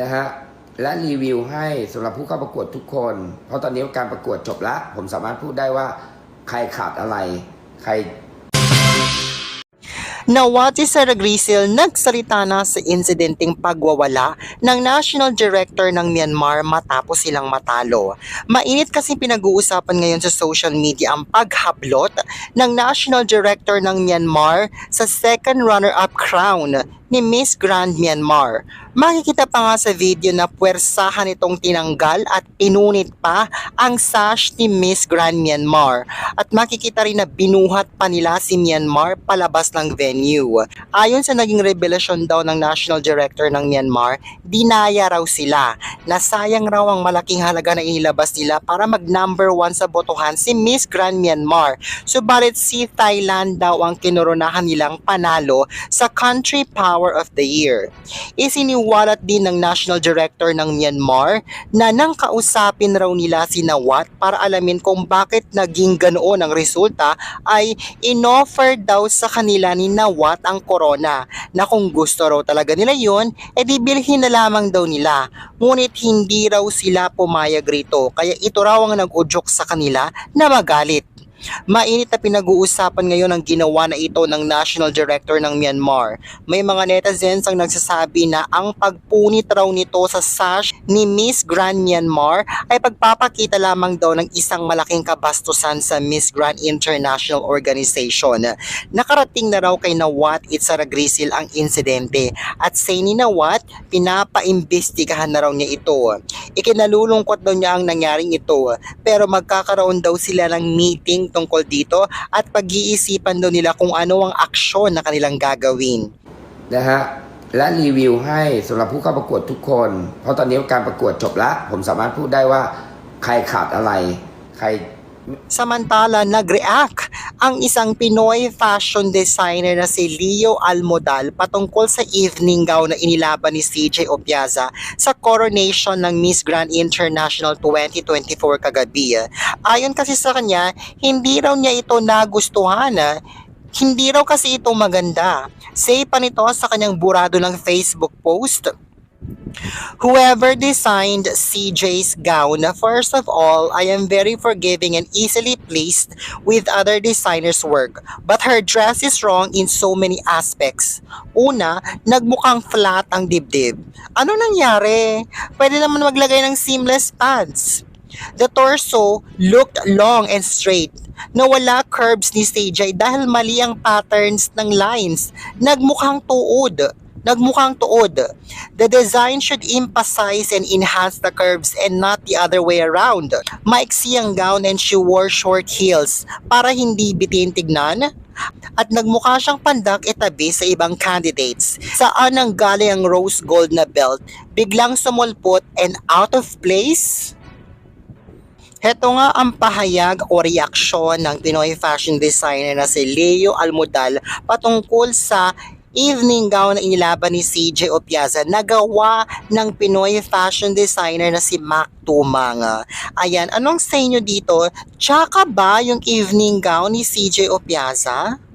นะฮะและรีวิวให้สำหรับผู้เข้าประกวดทุกคน เพราะตอนนี้การประกวดจบแล้ว ผมสามารถพูดได้ว่าใครขาดอะไร ใคร Nawati Sara Grisil nagsalita na sa insidenteng pagwawala ng National Director ng Myanmar matapos silang matalo. Mainit kasi pinag-uusapan ngayon sa social media ang paghablot ng National Director ng Myanmar sa second runner-up crown ni Miss Grand Myanmar. Makikita pa nga sa video na puwersahan itong tinanggal at pinunit pa ang sash ni Miss Grand Myanmar at makikita rin na binuhat pa nila si Myanmar palabas ng venue. Ayon sa naging revelasyon daw ng National Director ng Myanmar, dinaya raw sila na sayang raw ang malaking halaga na inilabas nila para mag number one sa botohan si Miss Grand Myanmar. Subalit si Thailand daw ang kinoronahan nilang panalo sa Country Power of the Year. Isiniwalat din ng National Director ng Myanmar na nang kausapin raw nila si Nawat para alamin kung bakit naging ganoon ang resulta ay inoffer daw sa kanila ni Nawat ang corona na kung gusto raw talaga nila yon, edi bilhin na lamang daw nila. Ngunit hindi raw sila pumayag rito kaya ito raw ang nag-udyok sa kanila na magalit. Mainit na pinag-uusapan ngayon ang ginawa na ito ng National Director ng Myanmar. May mga netizens ang nagsasabi na ang pagpunit raw nito sa sash ni Miss Grand Myanmar ay pagpapakita lamang daw ng isang malaking kabastusan sa Miss Grand International Organization. Nakarating na raw kay Nawat Itzara Grisil ang insidente at say ni Nawat, pinapaimbestigahan na raw niya ito. Ikinalulungkot daw niya ang nangyaring ito pero magkakaroon daw sila ng meeting tungkol dito at pag-iisipan daw nila kung ano ang aksyon na kanilang gagawin.นะฮะและรีวิวให้สำหรับผู้เข้าประกวดทุกคน เพราะตอนนี้การประกวดจบแล้ว ผมสามารถพูดได้ว่าใครขาดอะไร ใคร Samantala, nag-react ang isang Pinoy fashion designer na si Leo Almodal patungkol sa evening gown na inilaban ni CJ Opiaza sa coronation ng Miss Grand International 2024 kagabi. Ayon kasi sa kanya, hindi raw niya ito nagustuhan. Hindi raw kasi ito maganda. Say pa nito sa kanyang burado ng Facebook post. Whoever designed CJ's gown, first of all, I am very forgiving and easily pleased with other designers' work. But her dress is wrong in so many aspects. Una, nagmukhang flat ang dibdib. Ano nangyari? Pwede naman maglagay ng seamless pads. The torso looked long and straight. Nawala curves ni CJ dahil mali ang patterns ng lines. Nagmukhang tuod nagmukhang tuod. The design should emphasize and enhance the curves and not the other way around. Maiksi ang gown and she wore short heels para hindi bitin tignan at nagmukha siyang pandak itabi sa ibang candidates. Saan ang galing ang rose gold na belt? Biglang sumulpot and out of place? Heto nga ang pahayag o reaksyon ng Pinoy fashion designer na si Leo Almodal patungkol sa evening gown na inilaban ni CJ Opiaza na gawa ng Pinoy fashion designer na si Mac Tumang. Ayan, anong sa inyo dito? Tsaka ba yung evening gown ni CJ Opiaza?